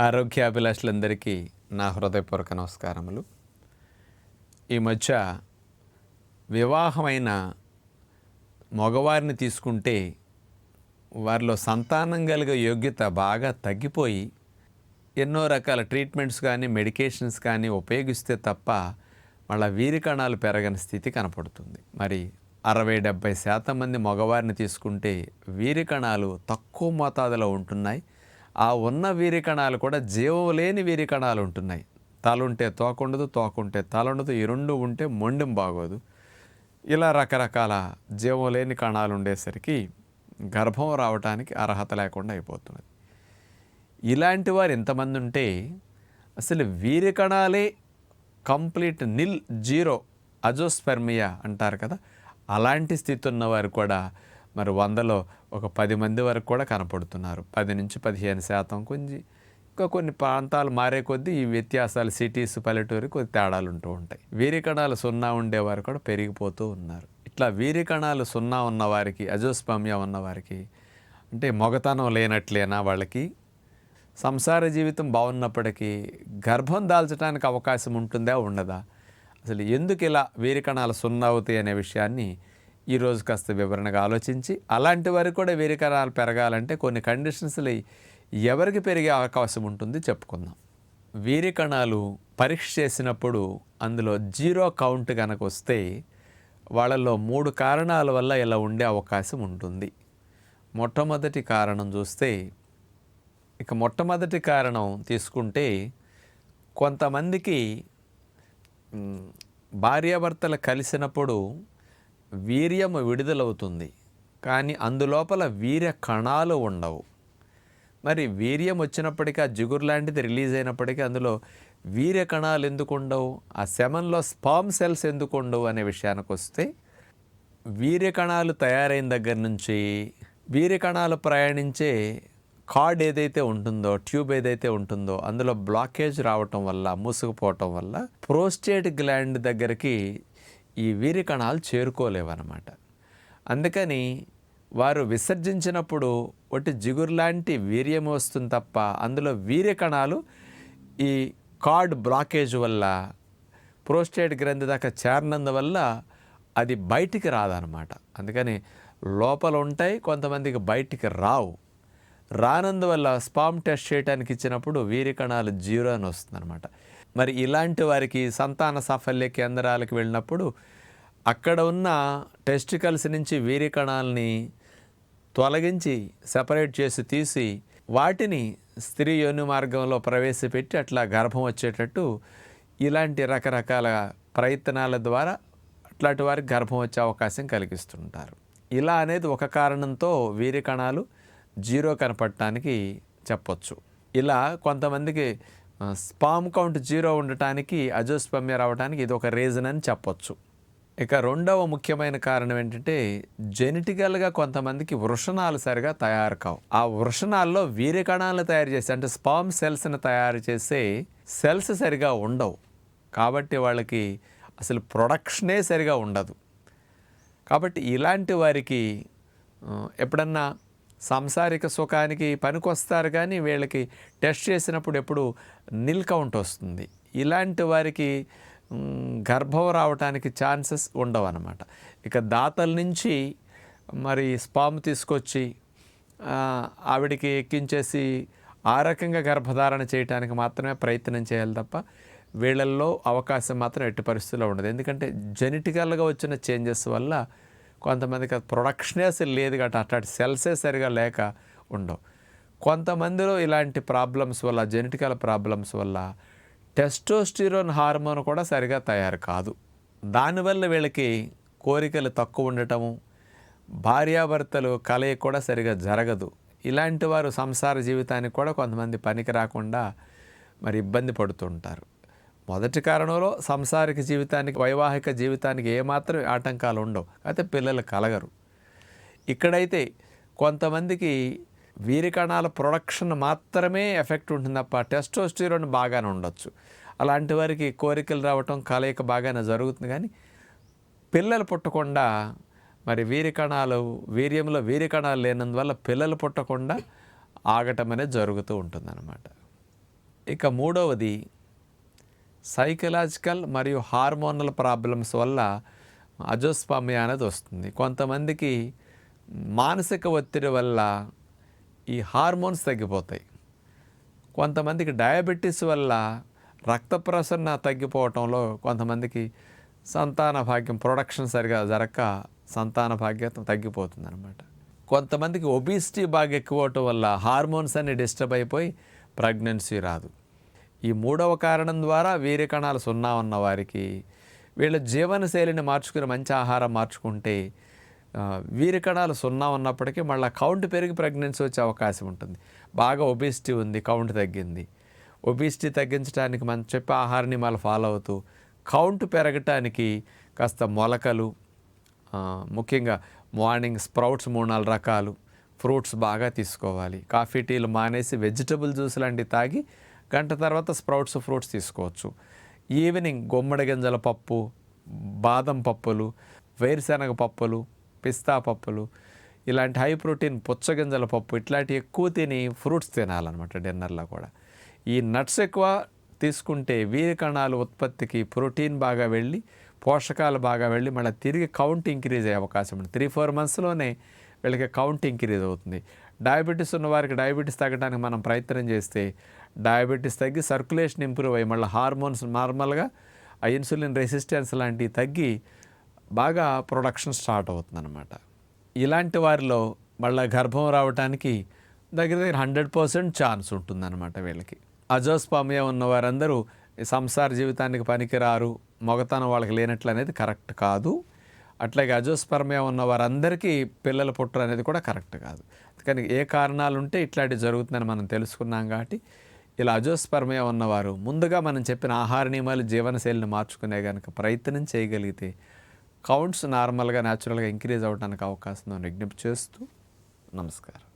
ఆరోగ్యాభిలాషులందరికీ నా హృదయపూర్వక నమస్కారములు. ఈ మధ్య వివాహమైన మగవారిని తీసుకుంటే వారిలో సంతానం కలిగే యోగ్యత బాగా తగ్గిపోయి ఎన్నో రకాల ట్రీట్మెంట్స్ కానీ మెడికేషన్స్ కానీ ఉపయోగిస్తే తప్ప మళ్ళీ వీరికణాలు పెరగని స్థితి కనపడుతుంది. మరి అరవై డెబ్బై శాతం మంది మగవారిని తీసుకుంటే వీరికణాలు తక్కువ మోతాదులో ఉంటున్నాయి. ఆ ఉన్న వీరి కణాలు కూడా జీవం లేని వీరి కణాలు ఉంటున్నాయి. తలుంటే ఉంటే తోకుంటే తలుండదు ఈ రెండు ఉంటే మొండెం బాగోదు. ఇలా రకరకాల జీవం లేని కణాలు ఉండేసరికి గర్భం రావడానికి అర్హత లేకుండా అయిపోతున్నది. ఇలాంటి వారు ఎంతమంది ఉంటే అసలు వీరి కణాలే కంప్లీట్ నిల్ జీరో అజోస్పెర్మియా అంటారు కదా అలాంటి స్థితి ఉన్నవారు కూడా మరి వందలో ఒక పది మంది వరకు కూడా కనపడుతున్నారు. పది నుంచి పదిహేను శాతం కొంచెం ఇంకా కొన్ని ప్రాంతాలు మారే కొద్దీ ఈ వ్యత్యాసాలు సిటీస్ పల్లెటూరు కొద్ది తేడాలు ఉంటూ ఉంటాయి. వీరి కణాలు సున్నా ఉండేవారు కూడా పెరిగిపోతూ ఉన్నారు. ఇట్లా వీరి కణాలు సున్నా ఉన్నవారికి అజోస్పమ్య ఉన్నవారికి అంటే మొగతనం లేనట్లేనా వాళ్ళకి? సంసార జీవితం బాగున్నప్పటికీ గర్భం దాల్చడానికి అవకాశం ఉంటుందా ఉండదా? అసలు ఎందుకు ఇలా వీరి కణాలు సున్నా అవుతాయి అనే విషయాన్ని ఈరోజు కాస్త వివరణగా ఆలోచించి అలాంటి వారికి కూడా వీరి కణాలు పెరగాలంటే కొన్ని కండిషన్స్లు ఎవరికి పెరిగే అవకాశం ఉంటుంది చెప్పుకుందాం. వీరి కణాలు పరీక్ష చేసినప్పుడు అందులో జీరో కౌంట్ కనుక వస్తే వాళ్ళలో మూడు కారణాల వల్ల ఇలా ఉండే అవకాశం ఉంటుంది. మొట్టమొదటి కారణం చూస్తే ఇక మొట్టమొదటి కారణం తీసుకుంటే కొంతమందికి భార్యాభర్తలు కలిసినప్పుడు వీర్యం విడుదలవుతుంది. కానీ అందులోపల వీర్య కణాలు ఉండవు. మరి వీర్యం వచ్చినప్పటికీ ఆ జిగురు లాంటిది రిలీజ్ అయినప్పటికీ అందులో వీర్య కణాలు ఎందుకు ఉండవు? ఆ శమంలో స్పామ్ సెల్స్ ఎందుకు ఉండవు అనే విషయానికి వస్తే వీర్య కణాలు తయారైన దగ్గర నుంచి వీర్య కణాలు ప్రయాణించే కార్డ్ ఏదైతే ఉంటుందో ట్యూబ్ ఏదైతే ఉంటుందో అందులో బ్లాకేజ్ రావటం వల్ల మూసుకుపోవటం వల్ల ప్రోస్టేట్ గ్లాండ్ దగ్గరికి ఈ వీర్య కణాలు చేరుకోలేవన్నమాట. అందుకని వారు విసర్జించినప్పుడు ఒకటి జిగురు లాంటి వీర్యం వస్తుంది తప్ప అందులో వీర్య కణాలు ఈ కార్డ్ బ్లాకేజ్ వల్ల ప్రోస్టేట్ గ్రంథి దాకా చేరినందువల్ల అది బయటికి రాదనమాట అందుకని లోపల ఉంటాయి కొంతమందికి బయటికి రావు. రానందువల్ల స్పామ్ టెస్ట్ చేయడానికి ఇచ్చినప్పుడు వీరి కణాలు జీరో అని వస్తుందన్నమాట. మరి ఇలాంటి వారికి సంతాన సాఫల్య కేంద్రాలకు వెళ్ళినప్పుడు అక్కడ ఉన్న టెస్టికల్స్ నుంచి వీరి కణాలని తొలగించి సెపరేట్ చేసి తీసి వాటిని స్త్రీ యోని మార్గంలో ప్రవేశపెట్టి అట్లా గర్భం వచ్చేటట్టు ఇలాంటి రకరకాల ప్రయత్నాల ద్వారా అట్లాంటి వారికి గర్భం వచ్చే అవకాశం కలిగిస్తుంటారు. ఇలా అనేది ఒక కారణంతో వీరి కణాలు జీరో కనపడటానికి చెప్పొచ్చు. ఇలా కొంతమందికి స్పామ్ కౌంట్ జీరో ఉండటానికి అజోస్పమ్య రావడానికి ఇది ఒక రీజన్ అని చెప్పొచ్చు. ఇక రెండవ ముఖ్యమైన కారణం ఏంటంటే జెనెటికల్గా కొంతమందికి వృషణాలు సరిగా తయారు కావు. ఆ వృషణాల్లో వీర్య కణాలను తయారు చేసే అంటే స్పామ్ సెల్స్ని తయారు చేసే సెల్స్ సరిగా ఉండవు. కాబట్టి వాళ్ళకి అసలు ప్రొడక్షనే సరిగా ఉండదు. కాబట్టి ఇలాంటి వారికి ఎప్పుడన్నా సాంసారిక సుఖానికి పనికొస్తారు కానీ వీళ్ళకి టెస్ట్ చేసినప్పుడు ఎప్పుడు నిల్ కౌంట్ వస్తుంది. ఇలాంటి వారికి గర్భం రావడానికి ఛాన్సెస్ ఉండవు అనమాట ఇక దాతల నుంచి మరి స్పామ్ తీసుకొచ్చి ఆవిడికి ఎక్కించేసి ఆ రకంగా గర్భధారణ చేయడానికి మాత్రమే ప్రయత్నం చేయాలి తప్ప వీళ్ళల్లో అవకాశం మాత్రం ఎట్టి పరిస్థితుల్లో ఉండదు. ఎందుకంటే జెనెటికల్గా వచ్చిన చేంజెస్ వల్ల కొంతమందికి అది ప్రొడక్షనే అసలు లేదు కాబట్టి అట్లాంటి సెల్సే సరిగా లేక ఉండవు. కొంతమందిలో ఇలాంటి ప్రాబ్లమ్స్ వల్ల జెనెటికల్ ప్రాబ్లమ్స్ వల్ల టెస్టోస్టిరోన్ హార్మోన్ కూడా సరిగా తయారు కాదు. దానివల్ల వీళ్ళకి కోరికలు తక్కువ ఉండటము భార్యాభర్తలు కలయి కూడా సరిగా జరగదు. ఇలాంటి వారు సంసార జీవితానికి కూడా కొంతమంది పనికి రాకుండా మరి ఇబ్బంది పడుతుంటారు. మొదటి కారణంలో సంసారిక జీవితానికి వైవాహిక జీవితానికి ఏమాత్రం ఆటంకాలు ఉండవు. అయితే పిల్లలు కలగరు. ఇక్కడైతే కొంతమందికి వీరి కణాల ప్రొడక్షన్ మాత్రమే ఎఫెక్ట్ ఉంటుంది తప్ప టెస్టోస్టిరోన్ బాగానే ఉండొచ్చు. అలాంటి వారికి కోరికలు రావటం కలయిక బాగానే జరుగుతుంది. కానీ పిల్లలు పుట్టకుండా మరి వీరి కణాలు వీర్యంలో వీరి కణాలు లేనందువల్ల పిల్లలు పుట్టకుండా ఆగటం అనేది జరుగుతూ ఉంటుందన్నమాట. ఇక మూడవది సైకలాజికల్ మరియు హార్మోనల్ ప్రాబ్లమ్స్ వల్ల అజోస్పామియా అనేది వస్తుంది. కొంతమందికి మానసిక ఒత్తిడి వల్ల ఈ హార్మోన్స్ తగ్గిపోతాయి. కొంతమందికి డయాబెటీస్ వల్ల రక్త ప్రసరణ తగ్గిపోవటంలో కొంతమందికి సంతాన భాగ్యం ప్రొడక్షన్ సరిగా జరగక సంతాన భాగ్యత తగ్గిపోతుంది అనమాట కొంతమందికి ఒబిసిటీ బాగా ఎక్కువ వల్ల హార్మోన్స్ అన్ని డిస్టర్బ్ అయిపోయి ప్రెగ్నెన్సీ రాదు. ఈ మూడవ కారణం ద్వారా వీర్య కణాలు సున్నా ఉన్న వారికి వీళ్ళ జీవనశైలిని మార్చుకుని మంచి ఆహారం మార్చుకుంటే ఆ, కణాలు సున్నా ఉన్నప్పటికీ మళ్ళీ కౌంట్ పెరిగి ప్రెగ్నెన్సీ వచ్చే అవకాశం ఉంటుంది. బాగా ఒబిసిటీ ఉంది కౌంట్ తగ్గింది. ఒబిసిటీ తగ్గించడానికి మనం చెప్పే ఆహార నియమాలు ఫాలో అవుతూ కౌంట్ పెరగటానికి కాస్త మొలకలు ముఖ్యంగా మార్నింగ్ స్ప్రౌట్స్ మూడు నాలుగు రకాలు ఫ్రూట్స్ బాగా తీసుకోవాలి. కాఫీ టీలు మానేసి వెజిటబుల్ జ్యూస్ లాంటివి తాగి గంట తర్వాత స్ప్రౌట్స్ ఫ్రూట్స్ తీసుకోవచ్చు. ఈవినింగ్ గుమ్మడి గింజల పప్పు బాదం పప్పులు వేరుశనగ పప్పులు పిస్తా పప్పులు ఇలాంటి హై ప్రోటీన్ పుచ్చగింజల పప్పు ఇట్లాంటి ఎక్కువ తిని ఫ్రూట్స్ తినాలన్నమాట డిన్నర్లో కూడా. ఈ నట్స్ ఎక్కువ తీసుకుంటే వీర్య కణాలు ఉత్పత్తికి ప్రోటీన్ బాగా వెళ్ళి పోషకాలు బాగా వెళ్ళి మళ్ళీ తిరిగి కౌంట్ ఇంక్రీజ్ అయ్యే అవకాశం ఉంది. త్రీ ఫోర్ మంత్స్లోనే వీళ్ళకి కౌంట్ ఇంక్రీజ్ అవుతుంది. డయాబెటీస్ ఉన్న వారికి డయాబెటీస్ తగ్గడానికి మనం ప్రయత్నం చేస్తే డయాబెటీస్ తగ్గి సర్క్యులేషన్ ఇంప్రూవ్ అయ్యి మళ్ళీ హార్మోన్స్ నార్మల్గా ఆ ఇన్సులిన్ రెసిస్టెన్స్ లాంటివి తగ్గి బాగా ప్రొడక్షన్ స్టార్ట్ అవుతుందన్నమాట. ఇలాంటి వారిలో మళ్ళీ గర్భం రావడానికి దగ్గర దగ్గర హండ్రెడ్ పర్సెంట్ ఛాన్స్ ఉంటుందన్నమాట వీళ్ళకి. అజోస్పామియా ఉన్న వారందరూ సంసార జీవితానికి పనికిరారు మొగతనం వాళ్ళకి లేనట్లు అనేది కరెక్ట్ కాదు. అట్లాగే అజోస్పర్మియా ఉన్న వారందరికీ పిల్లలు పుట్టరు అనేది కూడా కరెక్ట్ కాదు. కానీ ఏ కారణాలు ఉంటే ఇట్లాంటివి జరుగుతుందని మనం తెలుసుకున్నాం కాబట్టి ఇలా అజోస్పర్మయ ఉన్నవారు ముందుగా మనం చెప్పిన ఆహార నియమాలు జీవనశైలిని మార్చుకునే కనుక ప్రయత్నం చేయగలిగితే కౌంట్స్ నార్మల్గా న్యాచురల్గా ఇంక్రీజ్ అవడానికి అవకాశం విజ్ఞప్తి చేస్తూ నమస్కారం.